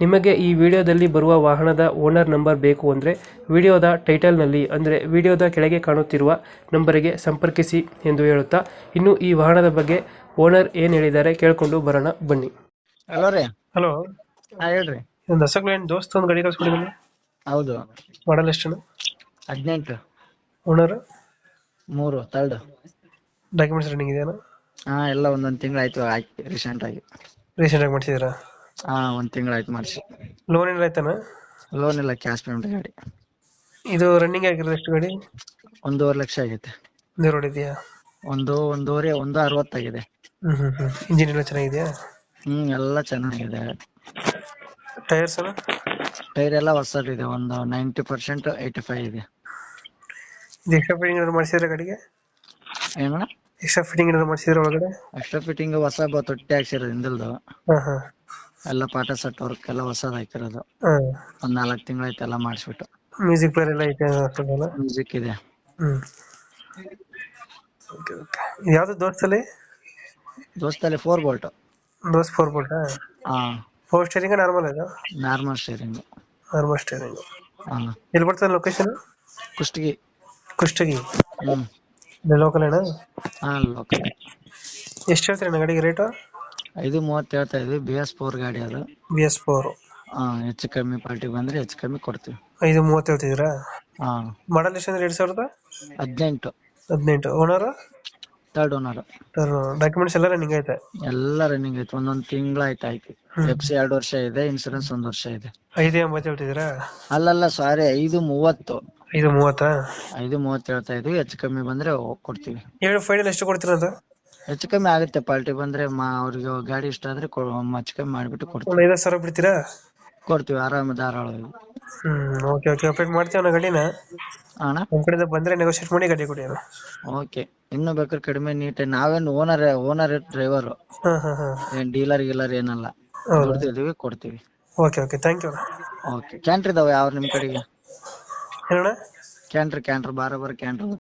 ನಿಮಗೆ ಈ ವಿಡಿಯೋದಲ್ಲಿ ಬರುವ ವಾಹನದ ಓನರ್ ನಂಬರ್ ಬೇಕು ಅಂದರೆ ವಿಡಿಯೋದ ಟೈಟಲ್ನಲ್ಲಿ ಅಂದರೆ ವಿಡಿಯೋದ ಕೆಳಗೆ ಕಾಣುತ್ತಿರುವ ನಂಬರಿಗೆ ಸಂಪರ್ಕಿಸಿ ಎಂದು ಹೇಳುತ್ತಾ ಇನ್ನು ಈ ವಾಹನದ ಬಗ್ಗೆ ಓನರ್ ಏನು ಹೇಳಿದ್ದಾರೆ ಕೇಳಿಕೊಂಡು ಬರೋಣ ಬನ್ನಿ. ಹಲೋ ರೀ. ಹಲೋ. ಹಾ ಹೇಳ್ರಿ. ಒಂದು ಹೊಸಗ್ಲೇನು ದೋಸ್ತ ಒಂದು ಗಾಡಿ ಬನ್ನಿ ಹೌದು. ಮಾಡಲ್ ಎಷ್ಟು ಹದಿನೆಂಟು. ಓನರ್? ಮೂರು ತರ್ಡ್. ಡಾಕ್ಯುಮೆಂಟ್ಸ್ ರನ್ನಿಂಗ್ ಇದೆಯಾ? ಹಾ ಎಲ್ಲ ಒಂದೊಂದ್ ತಿಂಗಳು ಆಯ್ತು ಆಯ್ತು ರೀಸೆಂಟ್ ಆಗಿ. ರೀಸೆಂಟಾಗಿ ಮಾಡಿಸಿದ್ದೀರಾ? ಹಾ ಒಂದ್ ತಿಂಗಳಾಯ್ತು ಮಾಡಿಸಿ. ಲೋನ್ ಏನಾರ ಆಯ್ತಾನ? ಲೋನ್ ಇಲ್ಲ ಕ್ಯಾಶ್ ಪೇಮೆಂಟ್ ಗಾಡಿ. ಇದು ರನ್ನಿಂಗ್ ಆಗಿರೋದು ಎಷ್ಟು ಗಾಡಿ? ಒಂದೂವರೆ ಲಕ್ಷ ಆಗೈತೆ. ನೀರು ರೋಡ್ ಇದೆಯಾ ಒಂದು ಒಂದೂವರೆ ಒಂದು ಅರವತ್ತಾಗಿದೆ. ಹ್ಞೂ ಇಂಜಿನ್ ಎಲ್ಲ ಚೆನ್ನಾಗಿದೆಯಾ? ಹ್ಮ್ ಎಲ್ಲ ಚೆನ್ನಾಗಿದೆ. ಟೈರ್ಸ್ ಎಲ್ಲ? ಟೈರ್ ಎಲ್ಲ ಇದೆ ಒಂದು ನೈಂಟಿ ಪರ್ಸೆಂಟ್ ಏಯ್ಟಿ ಫೈವ್ ಇದೆ. ಇದು ಎಕ್ಸ್ಟ್ರಾ ಫಿಟ್ಟಿಂಗ್ ಏನಾದ್ರು ಮಾಡಿಸಿದ್ರೆ ಗಾಡಿಗೆ? ಏನಣ್ಣ ಎಕ್ಸ್ಟ್ರಾ ಫಿಟ್ಟಿಂಗ್ ಏನಾದ್ರು ಮಾಡಿಸಿದ್ರೆ ಒಳಗಡೆ? ಎಕ್ಸ್ಟ್ರಾ ಫಿಟ್ಟಿಂಗ್ ಹೊಸ ಬ- ತೊಟ್ಟಿ ಹಾಕ್ಸಿರೋದು ಹಿಂದಲ್ದು. ಹಾಂ ಹಾಂ. ಎಲ್ಲ ಪಾಠ ಸೆಟ್ ವರ್ಕ್ ಎಲ್ಲ ಹೊಸದ್ ಹಾಕಿರೋದು. ಒಂದ್ ನಾಲ್ಕು ತಿಂಗಳಾಯ್ತು ಎಲ್ಲ ಮಾಡಿಸ್ಬಿಟ್ಟು. ಮ್ಯೂಸಿಕ್ ಪ್ಲೇಯರ್ ಎಲ್ಲ ಐತೆ ಅಷ್ಟೊಂದಲ್ಲ ಮ್ಯೂಸಿಕ್ ಇದೆ. ಹ್ಮ್. ಓಕೆ ಓಕೆ ಯಾವ್ದು ದೋಸ್ತಲ್ಲಿ? ದೋಸ್ತಲ್ಲಿ four bolt Dost four bolt ಹಾ. ಫೋರ್ ಸ್ಟೇರಿಂಗ್ ನಾರ್ಮಲ್ ಇದು? ನಾರ್ಮಲ್ ಸ್ಟೇರಿಂಗ್ ನಾರ್ಮಲ್ ಸ್ಟೇರಿಂಗ್ ಹಾ. ಎಲ್ಲಿ ಬರ್ತದೆ ಲೊಕೇಶನ್ ಕುಷ್ಟಗಿ. ಕುಷ್ಟಗಿ? ಹ್ಮ್. ಲೋಕಲ್ ಅಣ್ಣ? ಹಾ ಲೋಕಲ್ ಎಷ್ಟು ಹೇಳ್ತೀರಿ ಗಾಡಿಗೆ ರೇಟು ಐದು ಮೂವತ್ತು ಹೇಳ್ತಾ ಇದ್ವಿ ಬಿ ಎಸ್ ಫೋರ್ ಗಾಡಿ ಅದು. B S four. ಹಾ ಹೆಚ್ಚು ಕಮ್ಮಿ ಪಾರ್ಟಿ ಬಂದ್ರೆ ಹೆಚ್ಚು ಕಮ್ಮಿ ಕೊಡ್ತೀವಿ. ಐದು ಮೂವತ್ತು ಹೇಳ್ತಿದ್ದೀರಾ? ಹಾ. ಮಾಡಲ್ ಎಷ್ಟು ಅಂದ್ರೆ ಎರಡು ಸಾವಿರದ? ಹದಿನೆಂಟು. ಹದಿನೆಂಟು. ಓನರ್ ತರ್ಡ್ ಓನರ್ ಡಾಕ್ಯುಮೆಂಟ್ಸ್ ಎಲ್ಲ ರನ್ನಿಂಗ್ ಐತೆ? ಎಲ್ಲ ರನ್ನಿಂಗ್ ಐತೆ. ಒಂದೊಂದು ತಿಂಗಳ ಆಯ್ತು ಆಯ್ತು. ಎಫ್ಸಿ ಎಫ್ ಸಿ ಎರಡು ವರ್ಷ ಇದೆ ಇನ್ಸೂರೆನ್ಸ್ ಒಂದು ವರ್ಷ ಇದೆ. ಐದು ಎಂಬತ್ತು ಹೇಳ್ತಿದ್ದೀರಾ? ಅಲ್ಲಲ್ಲ ಸಾರಿ ಐದು ಮೂವತ್ತು. ಐದು ಮೂವತ್ತಾ? ಐದು ಮೂವತ್ತು ಹೇಳ್ತಾ ಇದ್ವಿ ಹೆಚ್ಚು ಕಮ್ಮಿ ಬಂದ್ರೆ ಕೊಡ್ತೀವಿ. ಏಳು ಫೈನಲ್ ಎಷ್ಟು ಕೊಡ್ತೀರಾ ಅಂತ ಹೆಚ್ಚು ಕಮ್ಮಿ ಆಗುತ್ತೆ ಪಾರ್ಟಿ ಬಂದ್ರೆ ಮಾ ಅವ್ರಿಗೆ ಗಾಡಿ ಇಷ್ಟ ಆದ್ರೆ ಕೊ- ಹೆಚ್ಚು ಕಮ್ಮಿ ಮಾಡ್ಬಿಟ್ಟು ಕೊಡ್ತೀವಿ. ಒಂದು ಐದು ಸಾವಿರ ಬಿಡ್ತೀರಾ? ಕೊಡ್ತೀವಿ ಆರಾಮ ಧಾರಾಳ ಹ್ಮ್ ಓಕೆ ಓಕೆ ಅಪ್ಡೇಟ್ ಮಾಡ್ತೀವಿ ಅಣ್ಣ ಗಾಡಿನ. ಅಣ್ಣ? ನಮ್ಮ ಕಡೆಯಿಂದ ಬಂದ್ರೆ ನೆಗೋಷಿಯೇಟ್ ಮಾಡಿ ಗಾಡಿ ಕೊಡಿ ಅಣ್ಣ. ಓಕೆ ಇನ್ನು ಬೇಕಾದ್ರೆ ಕಡಿಮೆ ನೀಟ್ ನಾವೇನ್ ಓನರ್ ಓನರ್ ಡ್ರೈವರ್ ಹಾ ಹಾ ಹಾ. ಏನ್ ಡೀಲರ್ ಗೀಲರ್ ಏನಲ್ಲ ಹೌದಾ. ದುಡ್ದಿದೀವಿ ಕೊಡ್ತೀವಿ. ಓಕೆ ಓಕೆ ಥ್ಯಾಂಕ್ ಯು ಅಣ್ಣ. ಓಕೆ ಕ್ಯಾಂಟ್ರ್ ಇದಾವೆ ಯಾವ ನಿಮ್ ಕಡೆಗೆ? ಏನಣ್ಣ? ಕ್ಯಾಂಟ್ರ್ ಕ್ಯಾಂಟ್ರ್ ಬಾರ ಬಾರ ಕ್ಯಾಂಟ್ರ್